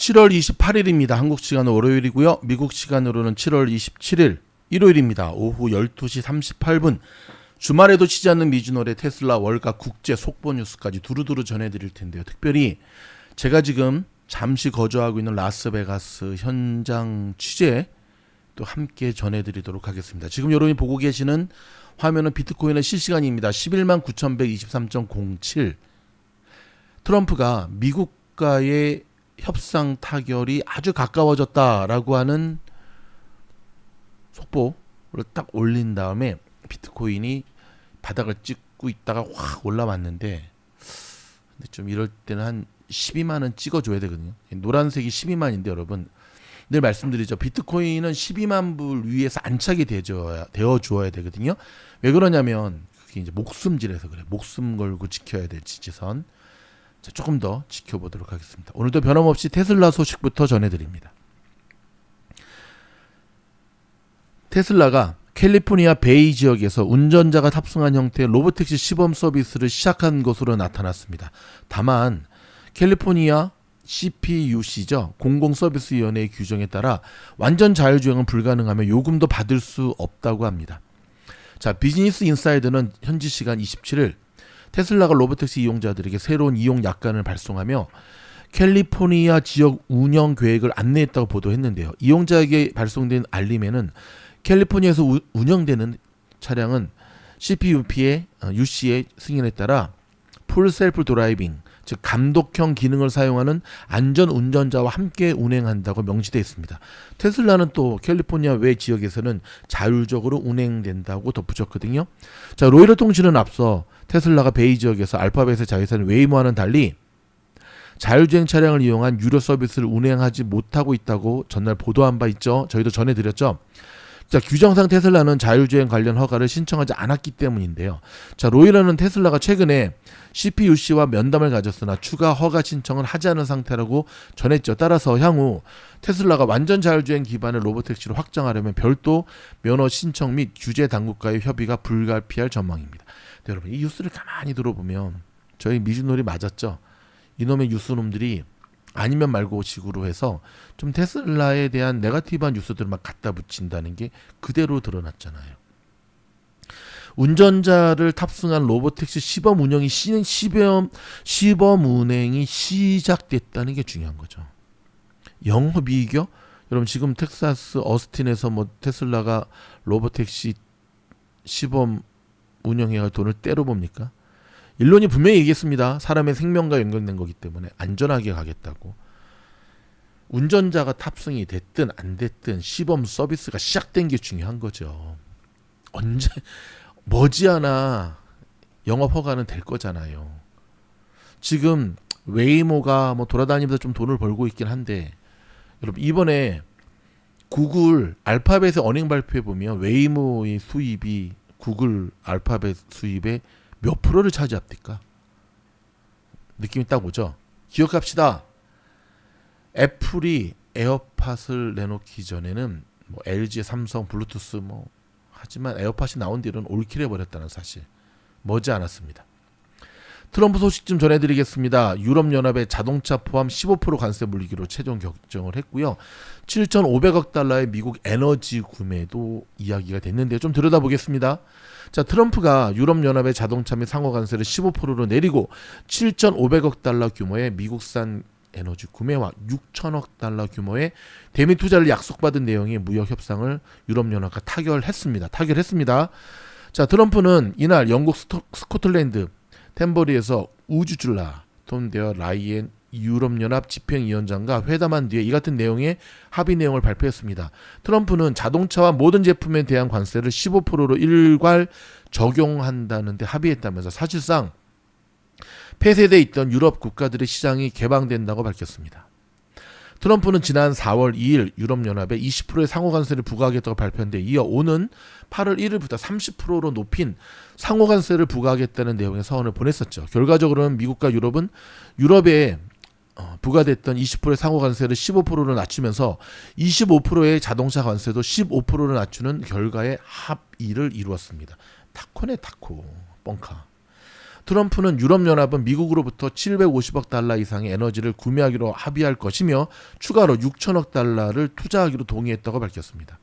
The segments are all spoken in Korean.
7월 28일입니다. 한국 시간으로 월요일이고요. 미국 시간으로는 7월 27일 일요일입니다. 오후 12시 38분 주말에도 치지 않는 미주노래 테슬라 월가 국제 속보 뉴스까지 두루두루 전해드릴 텐데요. 특별히 제가 지금 잠시 거주하고 있는 라스베가스 현장 취재 또 함께 전해드리도록 하겠습니다. 지금 여러분이 보고 계시는 화면은 비트코인의 실시간입니다. 11만 9,123.07 트럼프가 미국과의 협상 타결이 아주 가까워졌다라고 하는 속보를 딱 올린 다음에 비트코인이 바닥을 찍고 있다가 확 올라왔는데 근데 좀 이럴 때는 한 12만은 찍어줘야 되거든요. 노란색이 12만인데 여러분 늘 말씀드리죠. 비트코인은 12만 불 위에서 안착이 되어야, 되어 주어야 되거든요. 왜 그러냐면 그게 이제 목숨질에서 그래. 목숨 걸고 지켜야 될 지지선. 자, 조금 더 지켜보도록 하겠습니다. 오늘도 변함없이 테슬라 소식부터 전해드립니다. 테슬라가 캘리포니아 베이 지역에서 운전자가 탑승한 형태의 로보택시 시범 서비스를 시작한 것으로 나타났습니다. 다만 캘리포니아 CPUC죠. 공공서비스위원회의 규정에 따라 완전 자율주행은 불가능하며 요금도 받을 수 없다고 합니다. 자, 비즈니스 인사이드는 현지 시간 27일 테슬라가 로보택시 이용자들에게 새로운 이용 약관을 발송하며 캘리포니아 지역 운영 계획을 안내했다고 보도했는데요. 이용자에게 발송된 알림에는 캘리포니아에서 우, 운영되는 차량은 CPUP의 UC의 승인에 따라 풀 셀프 드라이빙 즉 감독형 기능을 사용하는 안전 운전자와 함께 운행한다고 명시되어 있습니다. 테슬라는 또 캘리포니아 외 지역에서는 자율적으로 운행된다고 덧붙였거든요. 자 로이터 통신은 앞서 테슬라가 베이 지역에서 알파벳의 자회사인 웨이모와는 달리 자율주행 차량을 이용한 유료 서비스를 운행하지 못하고 있다고 전날 보도한 바 있죠. 저희도 전해드렸죠. 자, 규정상 테슬라는 자율주행 관련 허가를 신청하지 않았기 때문인데요. 자, 로이러는 테슬라가 최근에 CPUC와 면담을 가졌으나 추가 허가 신청을 하지 않은 상태라고 전했죠. 따라서 향후 테슬라가 완전 자율주행 기반의 로보택시를 확장하려면 별도 면허 신청 및 규제 당국과의 협의가 불가피할 전망입니다. 네, 여러분, 이 뉴스를 가만히 들어보면 저희 미주놀이 맞았죠. 이놈의 뉴스놈들이 아니면 말고 식으로 해서 좀 테슬라에 대한 네가티브한 뉴스들을 막 갖다 붙인다는 게 그대로 드러났잖아요. 운전자를 탑승한 로보택시 시범 운영이 시, 시범 시범 운행이 시작됐다는 게 중요한 거죠. 영업 이익이요? 여러분 지금 텍사스 어스틴에서 뭐 테슬라가 로보택시 시범 운영해가 돈을 때려 봅니까? 일론이 분명히 얘기했습니다. 사람의 생명과 연결된 거기 때문에 안전하게 가겠다고. 운전자가 탑승이 됐든 안 됐든 시범 서비스가 시작된 게 중요한 거죠. 언제 머지않아 영업 허가는 될 거잖아요. 지금 웨이모가 뭐 돌아다니면서 좀 돈을 벌고 있긴 한데 여러분 이번에 구글 알파벳의 언행 발표해 보면 웨이모의 수입이 구글 알파벳 수입의 몇 프로를 차지합니까? 느낌이 딱 오죠. 기억합시다. 애플이 에어팟을 내놓기 전에는 뭐 LG, 삼성, 블루투스 뭐 하지만 에어팟이 나온 뒤로는 올킬해 버렸다는 사실 머지 않았습니다. 트럼프 소식 좀 전해드리겠습니다. 유럽연합의 자동차 포함 15% 관세 물리기로 최종 결정을 했고요. 7,500억 달러의 미국 에너지 구매도 이야기가 됐는데요. 좀 들여다보겠습니다. 자, 트럼프가 유럽연합의 자동차 및 상호 관세를 15%로 내리고 7,500억 달러 규모의 미국산 에너지 구매와 6천억 달러 규모의 대미 투자를 약속받은 내용의 무역 협상을 유럽연합과 타결했습니다. 타결했습니다. 자, 트럼프는 이날 영국 스코틀랜드 템버리에서 우주줄라 톰 데어 라이엔 유럽연합 집행위원장과 회담한 뒤에 이 같은 내용의 합의 내용을 발표했습니다. 트럼프는 자동차와 모든 제품에 대한 관세를 15%로 일괄 적용한다는데 합의했다면서 사실상 폐쇄돼 있던 유럽 국가들의 시장이 개방된다고 밝혔습니다. 트럼프는 지난 4월 2일 유럽연합에 20%의 상호관세를 부과하겠다고 발표했는데 이어 오는 8월 1일부터 30%로 높인 상호관세를 부과하겠다는 내용의 서원을 보냈었죠. 결과적으로는 미국과 유럽은 유럽에 어, 부과됐던 20%의 상호 관세를 15%로 낮추면서 25%의 자동차 관세도 15%로 낮추는 결과의 합의를 이루었습니다. 타코네 타코 뻥카. 트럼프는 유럽연합은 미국으로부터 750억 달러 이상의 에너지를 구매하기로 합의할 것이며 추가로 6천억 달러를 투자하기로 동의했다고 밝혔습니다.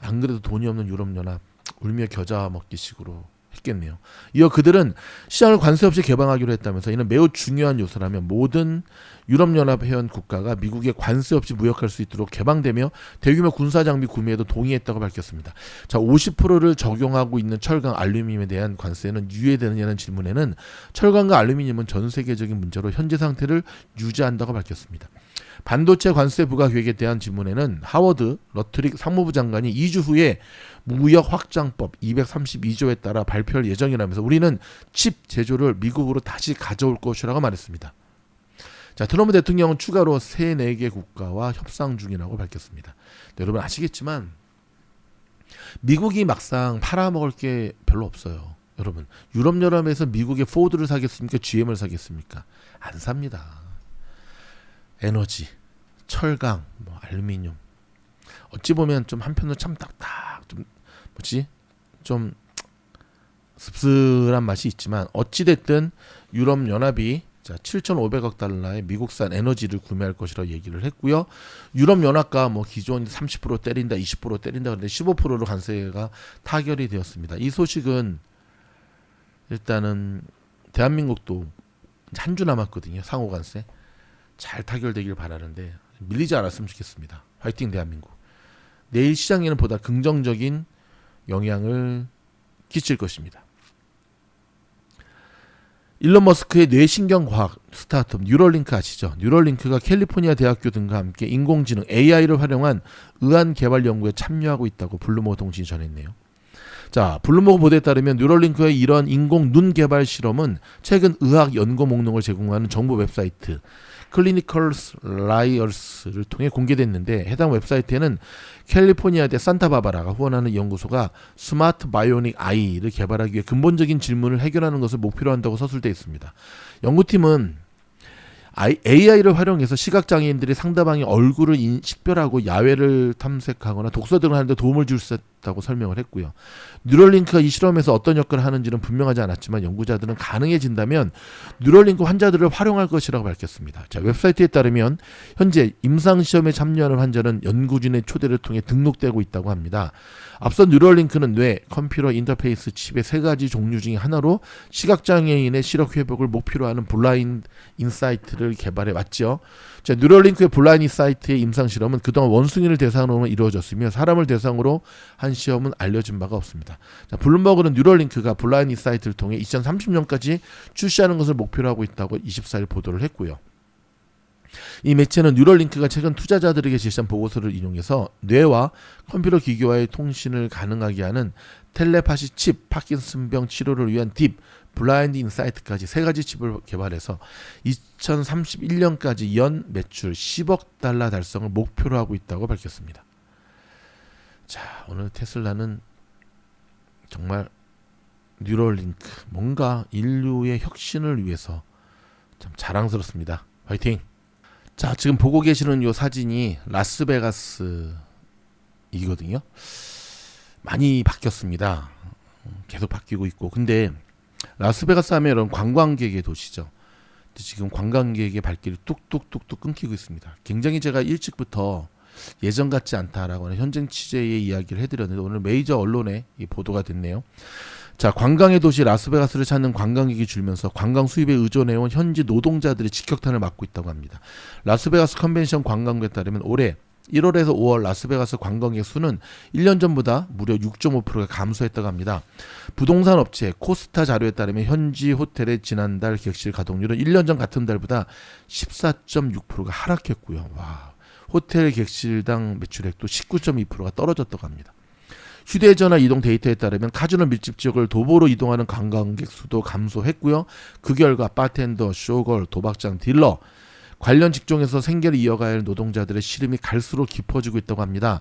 안 그래도 돈이 없는 유럽연합 울며 겨자 먹기식으로 했겠네요. 이어 그들은 시장을 관세 없이 개방하기로 했다면서 이는 매우 중요한 요소라며 모든 유럽연합 회원 국가가 미국에 관세 없이 무역할 수 있도록 개방되며 대규모 군사 장비 구매에도 동의했다고 밝혔습니다. 자, 50%를 적용하고 있는 철강, 알루미늄에 대한 관세는 유예되느냐는 질문에는 철강과 알루미늄은 전 세계적인 문제로 현재 상태를 유지한다고 밝혔습니다. 반도체 관세 부과 계획에 대한 질문에는 하워드 러트릭 상무부 장관이 2주 후에 무역 확장법 232조에 따라 발표할 예정이라면서 우리는 칩 제조를 미국으로 다시 가져올 것이라고 말했습니다. 자, 트럼프 대통령은 추가로 세네개 국가와 협상 중이라고 밝혔습니다. 네, 여러분 아시겠지만 미국이 막상 팔아먹을 게 별로 없어요. 여러분 유럽 연합에서 미국의 포드를 사겠습니까? GM을 사겠습니까? 안 삽니다. 에너지, 철강, 뭐 알루미늄. 어찌 보면 좀 한편으로 참 딱딱 좀 뭐지 좀 씁쓸한 맛이 있지만 어찌 됐든 유럽 연합이 자 7,500억 달러의 미국산 에너지를 구매할 것이라고 얘기를 했고요. 유럽 연합과 뭐 기존 30% 때린다, 20% 때린다 그런데 15%로 관세가 타결이 되었습니다. 이 소식은 일단은 대한민국도 한 주 남았거든요. 상호 관세. 잘 타결되길 바라는데 밀리지 않았으면 좋겠습니다. 화이팅 대한민국. 내일 시장에는 보다 긍정적인 영향을 끼칠 것입니다. 일론 머스크의 뇌신경과학 스타트업 뉴럴링크 아시죠? 뉴럴링크가 캘리포니아 대학교 등과 함께 인공지능 AI를 활용한 의안 개발 연구에 참여하고 있다고 블루머 통신이 전했네요. 자, 블루머그 보도에 따르면 뉴럴링크의 이런 인공 눈 개발 실험은 최근 의학 연구 목록을 제공하는 정부 웹사이트 클리니컬스 라이얼스를 통해 공개됐는데 해당 웹사이트에는 캘리포니아대 산타바바라가 후원하는 연구소가 스마트 바이오닉 아이를 개발하기 위해 근본적인 질문을 해결하는 것을 목표로 한다고 서술되어 있습니다. 연구팀은 AI를 활용해서 시각장애인들이 상대방의 얼굴을 식별하고 야외를 탐색하거나 독서 등을 하는데 도움을 줄 수 있다고 설명을 했고요. 뉴럴링크가 이 실험에서 어떤 역할을 하는지는 분명하지 않았지만 연구자들은 가능해진다면 뉴럴링크 환자들을 활용할 것이라고 밝혔습니다. 자, 웹사이트에 따르면 현재 임상 시험에 참여하는 환자는 연구진의 초대를 통해 등록되고 있다고 합니다. 앞서 뉴럴링크는 뇌, 컴퓨터 인터페이스 칩의 세 가지 종류 중의 하나로 시각 장애인의 시력 회복을 목표로 하는 블라인드 인사이트를 개발해 왔죠. 자, 뉴럴링크의 블라인드 인사이트의 임상 실험은 그동안 원숭이를 대상으로 이루어졌으며 사람을 대상으로 한 시험은 알려진 바가 없습니다. 자, 블룸버그는 뉴럴링크가 블라인드 인사이트를 통해 2030년까지 출시하는 것을 목표로 하고 있다고 24일 보도를 했고요. 이 매체는 뉴럴링크가 최근 투자자들에게 제시한 보고서를 인용해서 뇌와 컴퓨터 기기와의 통신을 가능하게 하는 텔레파시 칩, 파킨슨병 치료를 위한 딥, 블라인드 인사이트까지 세 가지 칩을 개발해서 2031년까지 연 매출 10억 달러 달성을 목표로 하고 있다고 밝혔습니다. 자, 오늘 테슬라는 정말 뉴럴링크 뭔가 인류의 혁신을 위해서 참 자랑스럽습니다. 화이팅! 자, 지금 보고 계시는 이 사진이 라스베가스이거든요. 많이 바뀌었습니다. 계속 바뀌고 있고. 근데 라스베가스 하면 이런 관광객의 도시죠. 지금 관광객의 발길이 뚝뚝뚝뚝 끊기고 있습니다. 굉장히 제가 일찍부터 예전 같지 않다라고 하는 현장 취재의 이야기를 해드렸는데 오늘 메이저 언론에 보도가 됐네요. 자, 관광의 도시 라스베가스를 찾는 관광객이 줄면서 관광 수입에 의존해온 현지 노동자들이 직격탄을 맞고 있다고 합니다. 라스베가스 컨벤션 관광부에 따르면 올해 1월에서 5월 라스베가스 관광객 수는 1년 전보다 무려 6.5%가 감소했다고 합니다. 부동산 업체 코스타 자료에 따르면 현지 호텔의 지난달 객실 가동률은 1년 전 같은 달보다 14.6%가 하락했고요. 와. 호텔 객실당 매출액도 19.2%가 떨어졌다고 합니다. 휴대전화 이동 데이터에 따르면 카지노 밀집 지역을 도보로 이동하는 관광객 수도 감소했고요. 그 결과 바텐더, 쇼걸, 도박장, 딜러 관련 직종에서 생계를 이어가야 할 노동자들의 시름이 갈수록 깊어지고 있다고 합니다.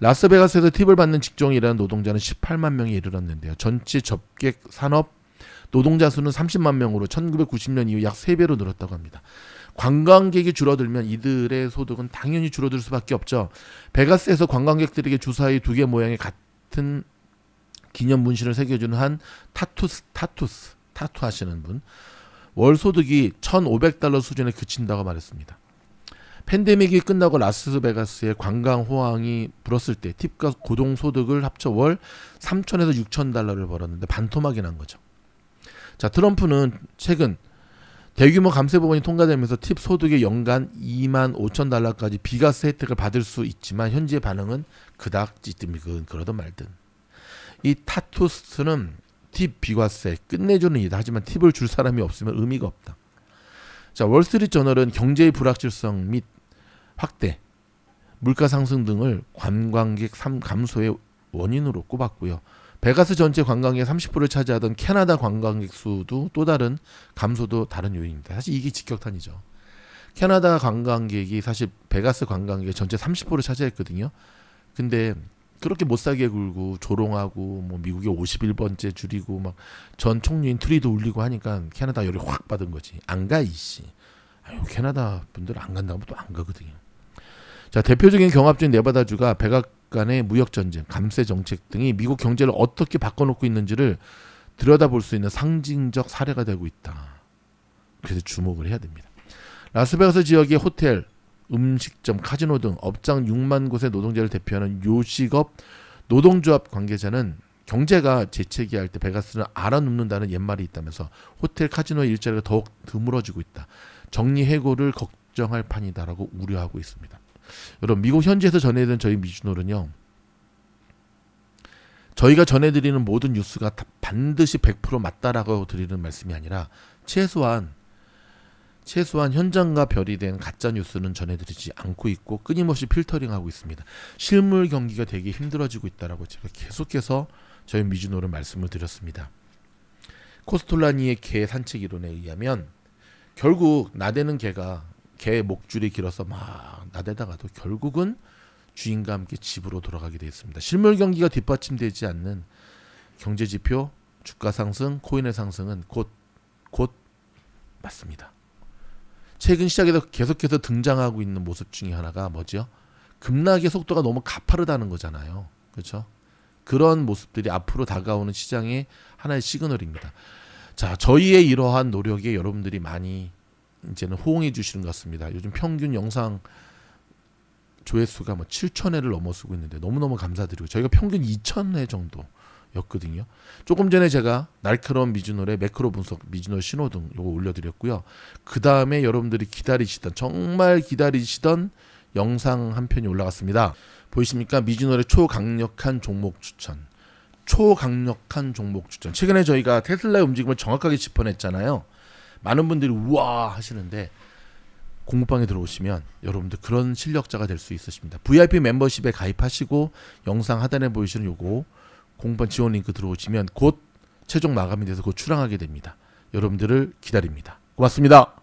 라스베가스에서 팁을 받는 직종이라는 노동자는 18만 명에 이르렀는데요. 전체 접객 산업 노동자 수는 30만 명으로 1990년 이후 약 3배로 늘었다고 합니다. 관광객이 줄어들면 이들의 소득은 당연히 줄어들 수밖에 없죠. 베가스에서 관광객들에게 주사위 두 개 모양의 같은 기념 문신을 새겨주는 한 타투스 타투스 타투 하시는 분. 월 소득이 1,500달러 수준에 그친다고 말했습니다. 팬데믹이 끝나고 라스베가스의 관광 호황이 불었을 때 팁과 고동 소득을 합쳐 월 3천에서 6천 달러를 벌었는데 반토막이 난 거죠. 자, 트럼프는 최근 대규모 감세 법안이 통과되면서 팁 소득의 연간 2만 5천 달러까지 비과세 혜택을 받을 수 있지만 현재 반응은 그닥 찌뜸이건 그러든 말든 이 타투스는 팁 비과세 끝내주는 일이다. 하지만 팁을 줄 사람이 없으면 의미가 없다. 자 월스트리트 저널은 경제의 불확실성 및 확대, 물가 상승 등을 관광객 삼- 감소의 원인으로 꼽았고요. 베가스 전체 관광객 30%를 차지하던 캐나다 관광객 수도 또 다른 감소도 다른 요인입니다. 사실 이게 직격탄이죠. 캐나다 관광객이 사실 베가스 관광객 전체 30%를 차지했거든요. 근데 그렇게 못 살게 굴고 조롱하고 뭐 미국의 51번째 줄이고 막 전 총리인 트리도 울리고 하니까 캐나다 열이 확 받은 거지. 안 가 이씨. 아유 캐나다 분들 안 간다고 또 안 가거든요. 자 대표적인 경합주인 네바다주가 백악 관의 무역 전쟁, 감세 정책 등이 미국 경제를 어떻게 바꿔놓고 있는지를 들여다볼 수 있는 상징적 사례가 되고 있다. 그래서 주목을 해야 됩니다. 라스베가스 지역의 호텔, 음식점, 카지노 등 업장 6만 곳의 노동자를 대표하는 요식업 노동조합 관계자는 경제가 재채기할 때 베가스는 알아눕는다는 옛말이 있다면서 호텔 카지노 일자리가 더욱 드물어지고 있다. 정리해고를 걱정할 판이다라고 우려하고 있습니다. 여러분 미국 현지에서 전해드린 저희 미주노는요. 저희가 전해드리는 모든 뉴스가 다 반드시 100% 맞다라고 드리는 말씀이 아니라 최소한 최소한 현장과 별이 된 가짜 뉴스는 전해드리지 않고 있고 끊임없이 필터링하고 있습니다. 실물 경기가 되게 힘들어지고 있다라고 제가 계속해서 저희 미주노를 말씀을 드렸습니다. 코스톨라니의 개 산책 이론에 의하면 결국 나대는 개가 개 목줄이 길어서 막 나대다가도 결국은 주인과 함께 집으로 돌아가게 되어 있습니다. 실물 경기가 뒷받침되지 않는 경제 지표, 주가 상승, 코인의 상승은 곧 곧 맞습니다. 최근 시작에서 계속해서 등장하고 있는 모습 중에 하나가 뭐죠? 급락의 속도가 너무 가파르다는 거잖아요. 그렇죠? 그런 모습들이 앞으로 다가오는 시장의 하나의 시그널입니다. 자, 저희의 이러한 노력에 여러분들이 많이 이제는 호응해 주시는 것 같습니다. 요즘 평균 영상 조회수가 뭐 7천 회를 넘어서고 있는데 너무너무 감사드리고 저희가 평균 2천 회 정도였거든요. 조금 전에 제가 날카로운 미주노래 매크로 분석 미주노 신호등 요거 올려드렸고요. 그 다음에 여러분들이 기다리시던 정말 기다리시던 영상 한 편이 올라갔습니다. 보이십니까? 미주노래 초강력한 종목 추천. 초강력한 종목 추천. 최근에 저희가 테슬라의 움직임을 정확하게 짚어냈잖아요. 많은 분들이 우와 하시는데 공부방에 들어오시면 여러분들 그런 실력자가 될 수 있으십니다. VIP 멤버십에 가입하시고 영상 하단에 보이시는 요거 공부방 지원 링크 들어오시면 곧 최종 마감이 돼서 곧 출항하게 됩니다. 여러분들을 기다립니다. 고맙습니다.